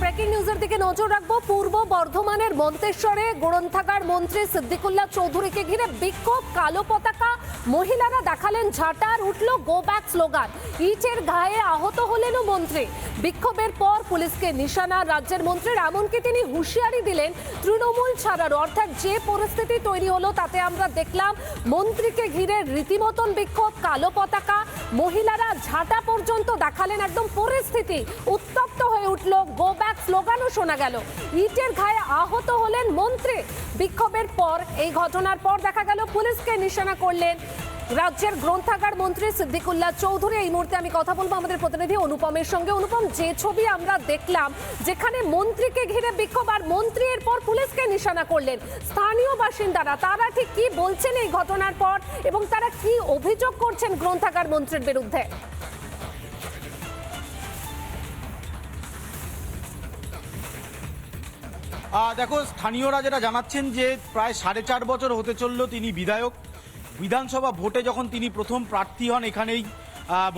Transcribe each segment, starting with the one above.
para breaking নিউজের দিকে নজর রাখব। পূর্ব বর্ধমানের মন্তেশ্বরে গ্রন্থাগার মন্ত্রী সিদ্দিকুল্লাহ চৌধুরীকে ঘিরে বিক্ষোভ, কালো পতাকা। মহিলারা দেখালেন ঝাঁটার, উঠল গো ব্যাক স্লোগান। ইটের ঘায়ে আহত হলেনও মন্ত্রী। বিক্ষোভের পর পুলিশকে নিশানা রাজ্যের মন্ত্রীর, এমনকি তিনি হুঁশিয়ারি দিলেন, তৃণমূল ছাড়ার। অর্থাৎ যে পরিস্থিতি তৈরি হলো, তাতে আমরা দেখলাম মন্ত্রীকে ঘিরে রীতিমতন বিক্ষোভ, কালো পতাকা। মহিলারা ঝাঁটা পর্যন্ত দেখালেন একদম পরিস্থিতি। উত্তপ্ত হয়ে উঠল গো ব্যাক স্লোগানও শোনা গেল। ইটের ঘায়ে আহত হলেন মন্ত্রী। বিক্ষোভের পর এই ঘটনার পর দেখা গেল, পুলিশকে নিশানা করলেন রাজ্যের গ্রন্থাগার মন্ত্রী সিদ্দিকুল্লাহ চৌধুরী। এই মুহূর্তে আমি কথা বলব আমাদের প্রতিনিধি অনুপমের সঙ্গে। অনুপম, যে ছবি আমরা দেখলাম, যেখানে মন্ত্রীকে ঘিরে বিক্ষোভ আর মন্ত্রী এরপর পুলিশকে নিশানা করলেন। স্থানীয় বাসিন্দারা, তারা ঠিক কি বলছেন এই ঘটনার পর এবং তারা কি অভিযোগ করছেন গ্রন্থাগার মন্ত্রীর বিরুদ্ধে? দেখো, স্থানীয়রা যেটা জানাচ্ছেন যে প্রায় সাড়ে চার বছর হতে চলল তিনি বিধায়ক। বিধানসভা ভোটে যখন তিনি প্রথম প্রার্থী হন এখানেই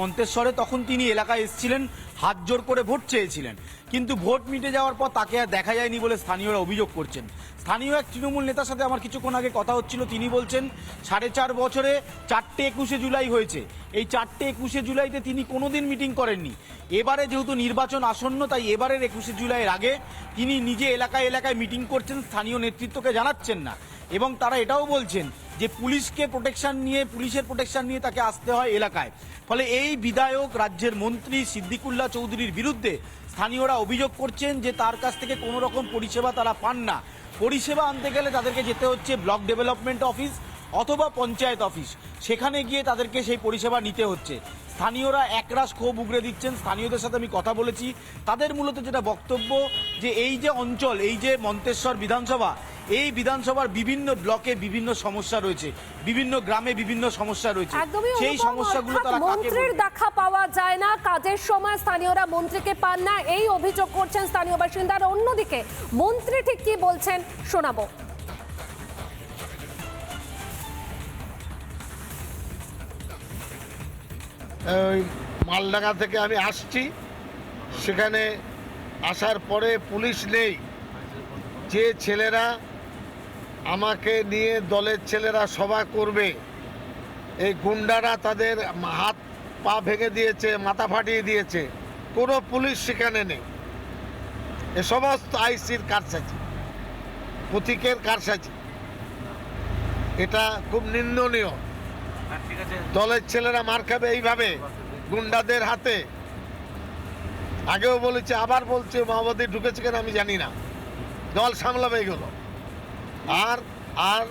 মন্তেশ্বরে, তখন তিনি এলাকায় এসেছিলেন, হাত জোর করে ভোট চেয়েছিলেন। কিন্তু ভোট মিটে যাওয়ার পর তাকে আর দেখা যায়নি বলে স্থানীয়রা অভিযোগ করছেন। স্থানীয় এক তৃণমূল নেতার সাথে আমার কিছুক্ষণ আগে কথা হচ্ছিল, তিনি বলছেন, সাড়ে চার বছরে চারটে একুশে জুলাই হয়েছে। এই চারটে একুশে জুলাইতে তিনি কোনোদিন মিটিং করেননি। এবারে যেহেতু নির্বাচন আসন্ন, তাই এবারের একুশে জুলাইয়ের আগে তিনি নিজে এলাকায় এলাকায় মিটিং করছেন, স্থানীয় নেতৃত্বকে জানাচ্ছেন না। এবং তারা এটাও বলছেন যে পুলিশকে প্রোটেকশন নিয়ে, পুলিশের প্রোটেকশন নিয়ে তাকে আসতে হয় এলাকায়। ফলে এই বিধায়ক, রাজ্যের মন্ত্রী সিদ্দিকুল্লাহ চৌধুরীর বিরুদ্ধে স্থানীয়রা অভিযোগ করছেন যে তার কাছ থেকে কোনো রকম পরিষেবা তারা পান না। পরিষেবা আনতে গেলে তাদেরকে যেতে হচ্ছে ব্লক ডেভেলপমেন্ট অফিস। অথবা পঞ্চায়েত অফিস। সেখানে গিয়ে তাদেরকে সেই পরিষেবা নিতে হচ্ছে। স্থানীয়রা একরাশ ক্ষোভ উগরে দিচ্ছেন। স্থানীয়দের সাথে আমি কথা বলেছি। তাদের মূলত যেটা বক্তব্য যে এই যে অঞ্চল এই যে মন্তেশ্বর বিধানসভা এই বিধানসভার বিভিন্ন ব্লকে বিভিন্ন সমস্যা রয়েছে। বিভিন্ন গ্রামে বিভিন্ন সমস্যা রয়েছে। সেই সমস্যাগুলো তারা মন্ত্রীর দেখা পাওয়া যায় না। কাজের সময় স্থানীয়রা মন্ত্রীকে পান না। এই অভিযোগ করছেন স্থানীয় বাসিন্দারা। অন্যদিকে মন্ত্রী ঠিক কি বলছেন শোনাবো। ওই মালডাঙ্গা থেকে আমি আসছি। সেখানে আসার পরে পুলিশ নেই। যে ছেলেরা আমাকে নিয়ে দলের ছেলেরা সভা করবে, এই গুন্ডারা তাদের হাত পা ভেঙে দিয়েছে, মাথা ফাটিয়ে দিয়েছে। কোনো পুলিশ সেখানে নেই। এ সমস্ত আইসির কারসাজি, প্রতীকের কারসাজি। এটা খুব নিন্দনীয়। দলের ছেলেরা মার খাবে এইভাবে, গুন্ডাদের হাতে। আগেও বলেছে, আবার বলছে, মাওবাদী ঢুকেছে কেন আমি জানি না। দল সামলাবে এগুলো। আর আর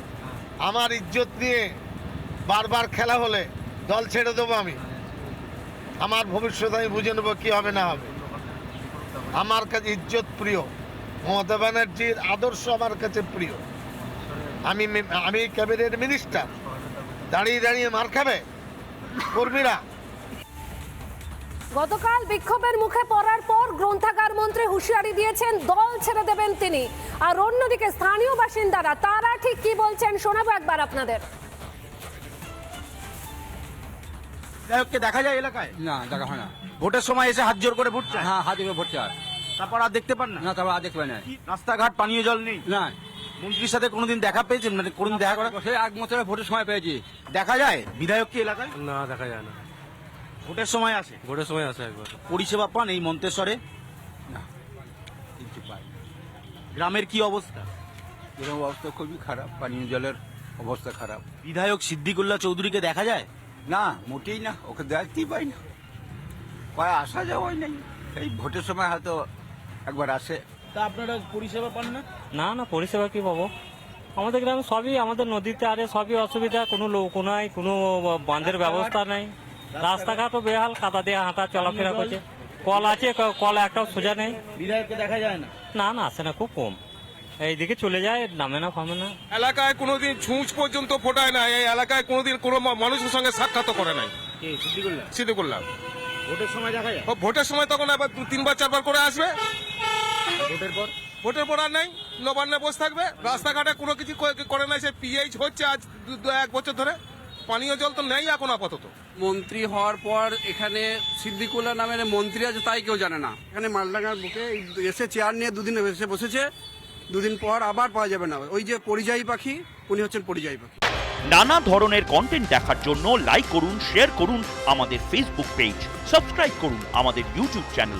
আমার ইজ্জত নিয়ে বারবার খেলা হলে দল ছেড়ে দেবো আমি। আমার ভবিষ্যৎ আমি বুঝে নেব কী হবে না হবে। আমার কাছে ইজ্জত প্রিয়। মমতা ব্যানার্জির আদর্শ আমার কাছে প্রিয়। আমি আমি ক্যাবিনেট মিনিস্টার। দাঁড়িয়ে দাঁড়িয়ে মার খাবে? কর্মীরা। গতকাল বিক্ষোভের মুখে পড়ার পর গ্রন্থাগার মন্ত্রী হুঁশিয়ারি দিয়েছেন দল ছেড়ে দেবেন তিনি। আর অন্যদিকে স্থানীয় বাসিন্দারা তারা ঠিক কি বলছেন শোনাবো একবার আপনাদের। বিধায়ককে দেখা যায় এলাকায়? না দেখা হয় না। ভোটের সময় এসে হাত জোর করে ভোট চায়? হ্যাঁ হাতে করে ভোট চায়। তারপর আর দেখতে পান না? না তারপর আর দেখবে না। রাস্তাঘাট পানীয় জল নেই? না। মন্ত্রীর সাথে কোনোদিন দেখা পেয়েছেন মানে কোনোদিন দেখা করা সে এক বছরে ভোটের সময় পেয়েছি। দেখা যায়? বিধায়ক কি এলাকায়? না দেখা যায় না। ভোটের সময় আসে। ভোটের সময় আসে একবার। পরিষেবা পান এই মন্তেশ্বরে? না। কিছু পাই না। গ্রামের কি অবস্থা? এরকম অবস্থা খুবই খারাপ পানীয় জলের অবস্থা খারাপ। বিধায়ক সিদ্দিকুল্লাহ চৌধুরীকে দেখা যায়? না মোটেই না ওকে দেখতেই পাই না। কয় আসা যাওয়াই নেই। এই ভোটের সময় হয়তো একবার আসে। তা আপনারা পরিষেবা পান না? না না পরিষেবা কি পাবো? আমাদের গ্রামে সবই আমাদের নদীতে আরে সবই অসুবিধা কোনো লোক নাই কোনো বাঁধের ব্যবস্থা নাই। রাস্তাঘাটও বেহাল কাদা দিয়ে হাঁটা চলাফেরা করছে। কল আছে কল একটাও সোজা নেই। বিধায়ককে দেখা যায় না? না না আসে না খুব কম। এইদিকে চলে যায় নামে না ফামে না। এলাকায় কোনোদিন ছুঁচ পর্যন্ত ফোটায় না এই এলাকায় কোনোদিন কোনো মানুষের সঙ্গে সাক্ষাৎ করে নাই। কে সিদ্দিকুল্লাহ? সিদ্দিকুল্লাহ। ভোটের সময় দেখা যায়? ও ভোটের সময় তখন আবার দু- তিনবার চারবার করে আসবে। ভোটের পর? ভোটের পর আর নাই নবান্নে বসে থাকবে। রাস্তাঘাটে কোনো কিছু করে- নাই সে পিএইচ হচ্ছে আজ দু- দু- এক বছর ধরে। পানীয় জল তো নেই এখন আপাতত। মন্ত্রী হওয়ার পর এখানে সিদ্দিকুল্লাহ নামের মন্ত্রী আছে তাই কেউ জানে না। এখানে মালডাঙ্গার বুকে এসে চেয়ার নিয়ে দুদিন এসে বসেছে। দুদিন পর আবার পাওয়া যাবে না। ওই যে পরিযায়ী পাখি উনি হচ্ছেন পরিযায়ী পাখি। নানা ধরনের কন্টেন্ট দেখার জন্য লাইক করুন শেয়ার করুন আমাদের ফেসবুক পেজ সাবস্ক্রাইব করুন আমাদের ইউটিউব চ্যানেল